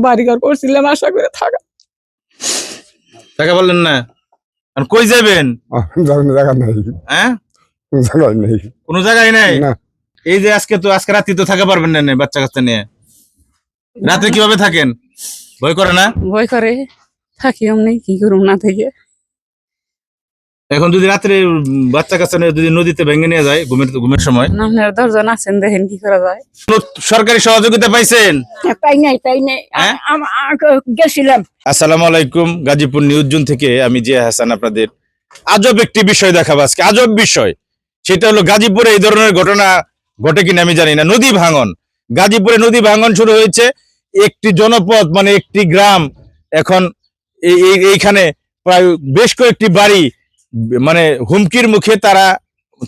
বাড়িঘর করছিলাম আশা করে থাকা। টাকা বললেন না। আর কই যাবেন? জায়গা নাই। হ্যাঁ? জায়গা নাই। কোনো জায়গায় নাই? না। এই যে আজকে তো আজকে রাতে তো থাকা পারবেন না নে, বাচ্চা কাচ্চা নিয়ে। রাতে কীভাবে থাকেন? ভয় করে না? ভয় করে থাকি আমি কি করুম না থেকে। এখন যদি রাত্রে বাচ্চা কাচ্চা নিয়ে যদি নদীতে ভেঙে নিয়ে যায় ঘুমের ঘুমের সময়? আপনার দশজন আছেন দেখেন কি করা যায়। সরকারি সহযোগিতা পাইছেন? পাই নাই পাই নাই। হ্যাঁ? গেছিলাম। আসসালামু আলাইকুম গাজীপুর নিউজ জুন থেকে আমি জিয়া হাসান আপনাদের আজব একটি বিষয় দেখাবো আজকে। আজব বিষয় সেটা হলো গাজীপুরে এই ধরনের ঘটনা ঘটে কিনা আমি জানি না। নদী ভাঙন গাজীপুরে নদী ভাঙন শুরু হয়েছে একটি জনপদ মানে একটি গ্রাম। এখন এই- এই- এইখানে প্রায় বেশ কয়েকটি বাড়ি মানে হুমকির মুখে তারা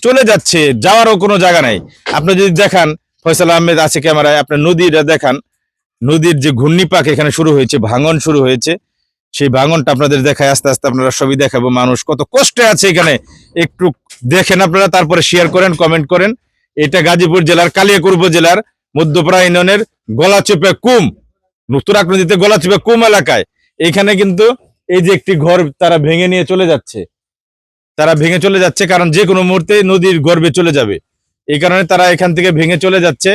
চলে যাচ্ছে, যাওয়ারও কোনো জায়গা নাই। আপনি যদি দেখান, ফয়সাল আহমেদ আছে ক্যামেরায় আপনার নদীটা দেখান, নদীর যে ঘূর্ণিপাক এখানে শুরু হয়েছে, ভাঙন শুরু হয়েছে, সেই ভাঙনটা আপনাদের দেখায়, আস্তে আস্তে আপনারা সবই দেখাবো, মানুষ কত কষ্টে আছে এখানে। একটু দেখেন আপনারা, তারপরে শেয়ার করেন কমেন্ট করেন। এটা গাজীপুর জেলার কালিয়াকুর উপজেলার মধ্যপাড়া ইউনিয়নের গলাচেপে কুম নতুরাক নদীতে গলাচেপে কুম এলাকায়। এখানে কিন্তু এই যে একটি ঘর তারা ভেঙে নিয়ে চলে যাচ্ছে। তারা ভেঙে চলে যাচ্ছে, কারণ যে কোনো মুহূর্তে নদীর গর্বে চলে যাবে। এই কারণে তারা এখান থেকে ভেঙে চলে যাচ্ছে।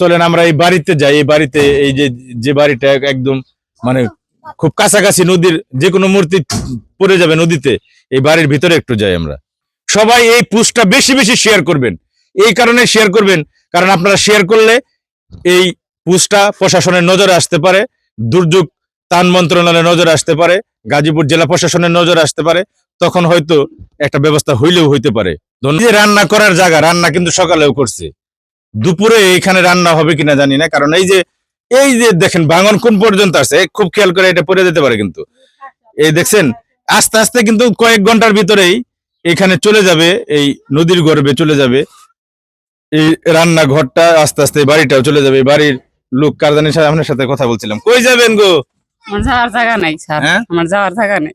চলেন, আমরা এই বাড়িতে যাই। এই বাড়িতে, এই যে যে বাড়িটা একদম মানে খুব কাছাকাছি নদীর, যে কোনো মূর্তি পড়ে যাবে নদীতে, এই বাড়ির ভিতরে একটু যাই আমরা। সবাই এই পোস্টটা বেশি বেশি শেয়ার করবেন। এই কারণে শেয়ার করবেন, কারণ আপনারা শেয়ার করলে এই পোস্টটা প্রশাসনের নজরে আসতে পারে, দুর্যোগ ত্রাণ মন্ত্রণালয়ের নজরে আসতে পারে গাজীপুর জেলা প্রশাসনের নজর আসতে পারে, তখন হয়তো একটা ব্যবস্থা হইলেও হইতে পারে। রান্না করার জায়গা, রান্না কিন্তু সকালেও করছে। দুপুরে এখানে রান্না হবে কিনা জানি না, কারণ এই যে এই যে দেখেন ভাঙন কোন পর্যন্ত আছে, খুব খেয়াল করে এটা পড়ে যেতে পারে কিন্তু। এই দেখছেন, আস্তে আস্তে কিন্তু কয়েক ঘণ্টার ভিতরেই এখানে চলে যাবে, এই নদীর গর্বে চলে যাবে। এই রান্নাঘরটা আস্তে আস্তে এই বাড়িটাও চলে যাবে বাড়ির লোক কারদানির সাথে আপনার সাথে কথা বলছিলাম। কই যাবেন গো? আমার যাওয়ার জায়গা নাই স্যার। হ্যাঁ? আমার যাওয়ার জায়গা নেই।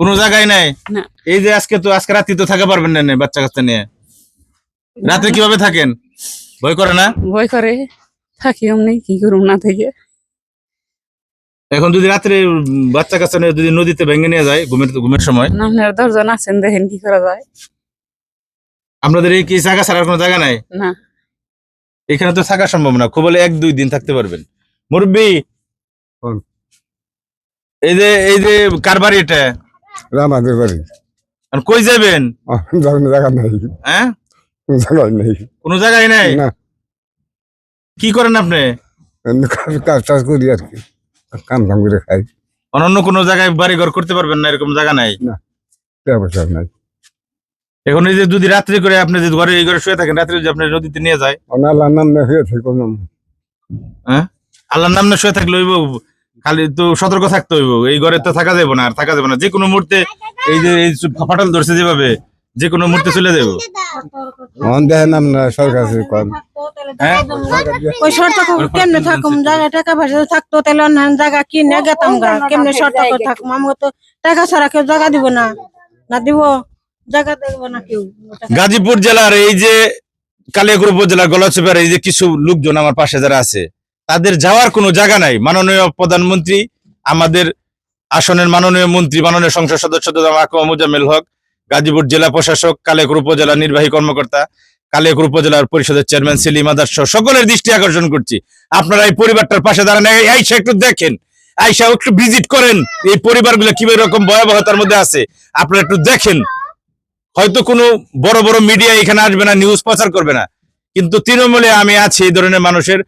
কোনো জায়গায় নাই? না। এই যে আজকে তো আজকে রাত্রি তো থাকা পারবেন না বাচ্চা কাচ্চা নিয়ে। রাতে কীভাবে থাকেন? ভয় করে না? ভয় করে। থাকি এমনি কি করুম না থেকে। এখন যদি রাত্রে বাচ্চা কাচ্চা নিয়ে যদি নদীতে ভেঙে নিয়ে যায় ঘুমের ঘুমের সময়। আপনার দশজন আছেন দেখেন কি করা যায়। আপনাদের এই কি জায়গা ছাড়ার কোনো জায়গা নাই? না। এখানে তো থাকা সম্ভব না খুব হলে এক দুই দিন থাকতে পারবেন। মুরব্বী। এই যে এই যে কার বাড়ি এটা? আমাদের বাড়ি। কই যাবেন? জায়গা নেই। হ্যাঁ? জায়গা নেই। কোনো জায়গায় নাই? না। কি করেন আপনি? কাজ টাজ করি আর কি। কাম কাম করে খাই। অন্য কোনো জায়গায় বাড়ি ঘর করতে পারবেন না এরকম জায়গা নাই? ব্যবসা নাই। এখন এই যে যদি রাত্রি করে আপনি যদি ঘরে এই ঘরে শুয়ে থাকেন রাত্রে যদি আপনি নদীতে নিয়ে যায়? অনার নাম না হয়ে থাকে কোনো হ্যাঁ? আল্লাহর নাম না শুয়ে থাকলে খালি তো সতর্ক থাকতে হইব। এই ঘরে তো থাকা যাবে না আর থাকা যাবে না। যে কোনো মুহূর্তে এই যে এই ফাটাল ধরছে যেভাবে যে কোনো মুহূর্তে চলে যাব অন দেখেন নাম সরকার কম হ্যাঁ? ওই শর্ত কেমনে থাকুম? জায়গা টাকা পয়সা থাকতো তাহলে জায়গা কিনে গেতাম গা। কেমনে শর্ত থাকুম? আমাকে তো টাকা ছাড়া কেউ জায়গা দিব না। না দিব জায়গা দেবো না কেউ। গাজীপুর জেলার এই যে কালিয়াকুর উপজেলার গলাচিপার এই যে কিছু লোকজন আমার পাশে যারা আছে তাদের যাওয়ার কোনো জায়গা নাই। মাননীয় প্রধানমন্ত্রী, আমাদের আসনের মাননীয় মন্ত্রী, মাননীয় সংসদ সদস্য আকমা মুজাম্মেল হক, গাজীপুর জেলা প্রশাসক কালিয়াকুর উপজেলা নির্বাহী কর্মকর্তা কালিয়াকুর উপজেলার পরিষদের চেয়ারম্যান, সেলিম আদার সহ সকলের দৃষ্টি আকর্ষণ করছি। আপনারা এই পরিবারটার পাশে দাঁড়ান আইসা একটু দেখেন। আইসা একটু ভিজিট করেন, এই পরিবারগুলো কীভাবে রকম ভয়াবহতার মধ্যে আছে, আপনারা একটু দেখেন। হয়তো কোনো বড় বড় মিডিয়া এখানে আসবে না নিউজ প্রচার করবে না। কিন্তু তৃণমূলে আমি আছি, এই ধরনের মানুষের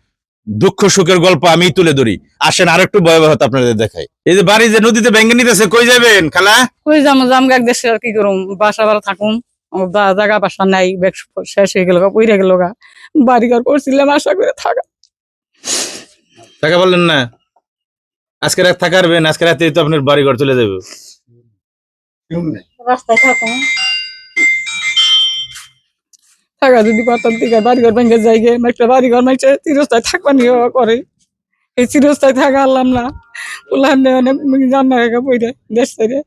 দুঃখ সুখের গল্প আমি তুলে ধরি। আসেন আরেকটু ভয়াবহতা আপনাদের দেখাই। এই যে বাড়ি যে নদীতে ভেঙে নিতেছে কই যাবেন খালা? কই যাম জাম গাক দেশে আর কি করুম? বাসা বাড়া থাকুম। জায়গা বাসা নাই ব্যাগ শেষ হয়ে গেল পইরে গেল গা। বাড়িঘর করছিলাম আশা করে থাকা। টাকা বললেন না? আজকে রাত থাকারবেন আজকে রাতে তো আপনার বাড়ি ঘর চলে যাবে। রাস্তায় থাকুম থাকা যদি পারতাম ঠিক আছে বাড়িঘর ভেঙে যাই গে একটা বাড়িঘর মাইছে চিরস্থায় থাকবা নিয়ে করে এই চিরস্থায় থাকা আনলাম না। বললাম না অনেক জান্না গা পইরে দেশ থেকে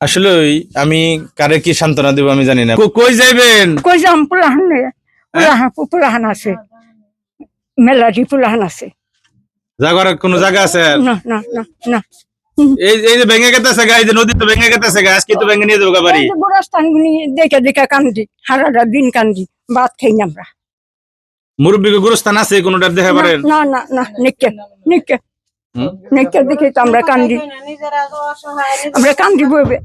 আসলে আমি কারে কি সান্ত্বনা দেবো আমি জানি না। কো- কই যাইবেন? কই যাম? পুরাহান পুরাহান পুরাহান আছে। মেলাটি পুরাহান আছে। জাগার কোনো জায়গা আছে? না না না না। এই এই যে ভেঙে গেতেছে গা এই যে নদী তো ভেঙে গেতেছে গা আজকে তো ভেঙে নিয়ে যাব বাড়ি। এই যে গোরস্থান গুলি দেখে দেখে কান্দি সারাটা দিন কান্দি ভাত খাই না আমরা। মুরব্বীকে গুরুস্থান আছে কোনোটার দেখা পারেন? না না না নিকে নিকে নিকে দেখে তো আমরা কান্দি। নিজেরা আমরা কান্দি বইবে।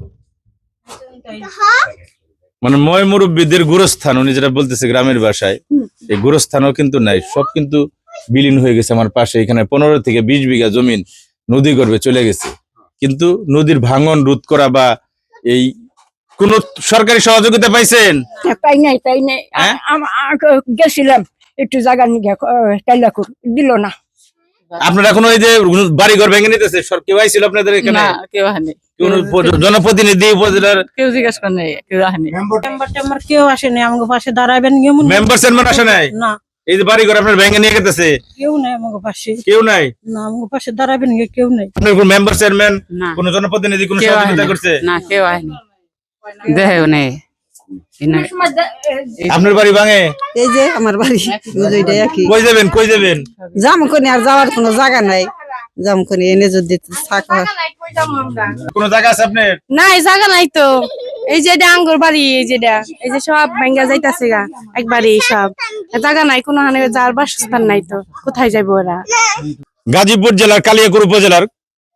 মানে ময় মুরব্বীদের গুরুস্থান উনি যেটা বলতেছে গ্রামের ভাষায় এই গুরুস্থানও কিন্তু নাই সব কিন্তু বিলীন হয়ে গেছে আমার পাশে। এখানে পনেরো থেকে বিশ বিঘা জমিন নদী গর্ভে চলে গেছে। কিন্তু নদীর ভাঙন রোধ করা বা এই কোন সরকারি সহযোগিতা পাইছেন? না, পাই নাই পাই নাই। হ্যাঁ? গেছিলাম একটু জায়গা নিয়ে কাইলাকুর দিল না। আপনারা এখন ওই যে বাড়ি ঘর ভেঙে নিতেছে কেউ আইছিল আপনাদের এখানে? কেউ প- জনপ্রতিনিধি উপজেলার কেউ জিজ্ঞেস করে নাই কেউ টেম্বার আসেনি আমাকে পাশে দাঁড়াবেন মেম্বার চেয়ারম্যান আসে নাই? না। এই যে বাড়ি ঘর আপনার ভেঙে নিয়ে গেতেছে? কেউ নাই আমাকে পাশে। কেউ নাই? না আমাকে পাশে দাঁড়াবেন কেউ নাই। আপনার কোন মেম্বার চেয়ারম্যান কোন জনপ্রতিনিধি কোন সহযোগিতা করছে? না কেউ দেহেও নেই। আপনার বাড়ি ভাঙে? এই যে আমার বাড়ি কই যাবেন কই যাবেন? জাম কোনি আর যাওয়ার কোনো জায়গা নাই। জাম কোনি এনে যদি থাকা কোন জায়গা আছে আপনার? না এই জায়গা নাই তো। এই যে এটা আঙ্গুর বাড়ি, এই যেটা এই যে সব ভেঙ্গা যাইতাছে গা, একবারে সব। জায়গা নাই, কোনো হানে যার বাসস্থান নাই তো, কোথায় যাব ওরা? গাজীপুর জেলার কালিয়াকুর উপজেলার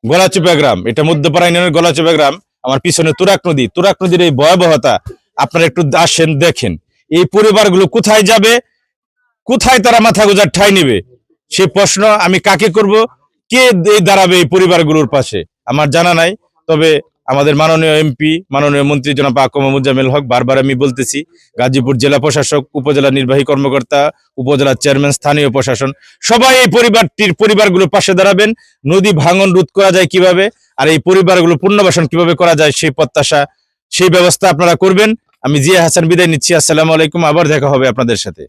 গলাচিপা গ্রাম, এটা মধ্যপাড়া ইউনিয়নের গলাচিপা গ্রাম, আমার পিছনে তুরাক নদী তুরাক নদীর এই ভয়াবহতা, আপনারা একটু আসেন, দেখেন, এই পরিবারগুলো কোথায় যাবে, কোথায় তারা মাথা গোজার ঠাই নিবে? সে প্রশ্ন আমি কাকে করব? কে দাঁড়াবে এই পরিবারগুলোর পাশে? আমার জানা নাই, তবে আমাদের মাননীয় এমপি মাননীয় মন্ত্রী জনাব আকম মুজামিল হক, বারবার আমি বলতেছি, গাজীপুর জেলা প্রশাসক, উপজেলা নির্বাহী কর্মকর্তা, উপজেলা চেয়ারম্যান, স্থানীয় প্রশাসন, সবাই এই পরিবারটির পরিবারগুলোর পাশে দাঁড়াবেন। নদী ভাঙন রোধ করা যায় কীভাবে, আর এই পরিবারগুলো পুনর্বাসন কীভাবে করা যায় সেই প্রত্যাশা, সেই ব্যবস্থা আপনারা করবেন। আমি জিয়া হাসান বিদায় নিচ্ছি। আসসালামু আলাইকুম। আবার দেখা হবে আপনাদের সাথে।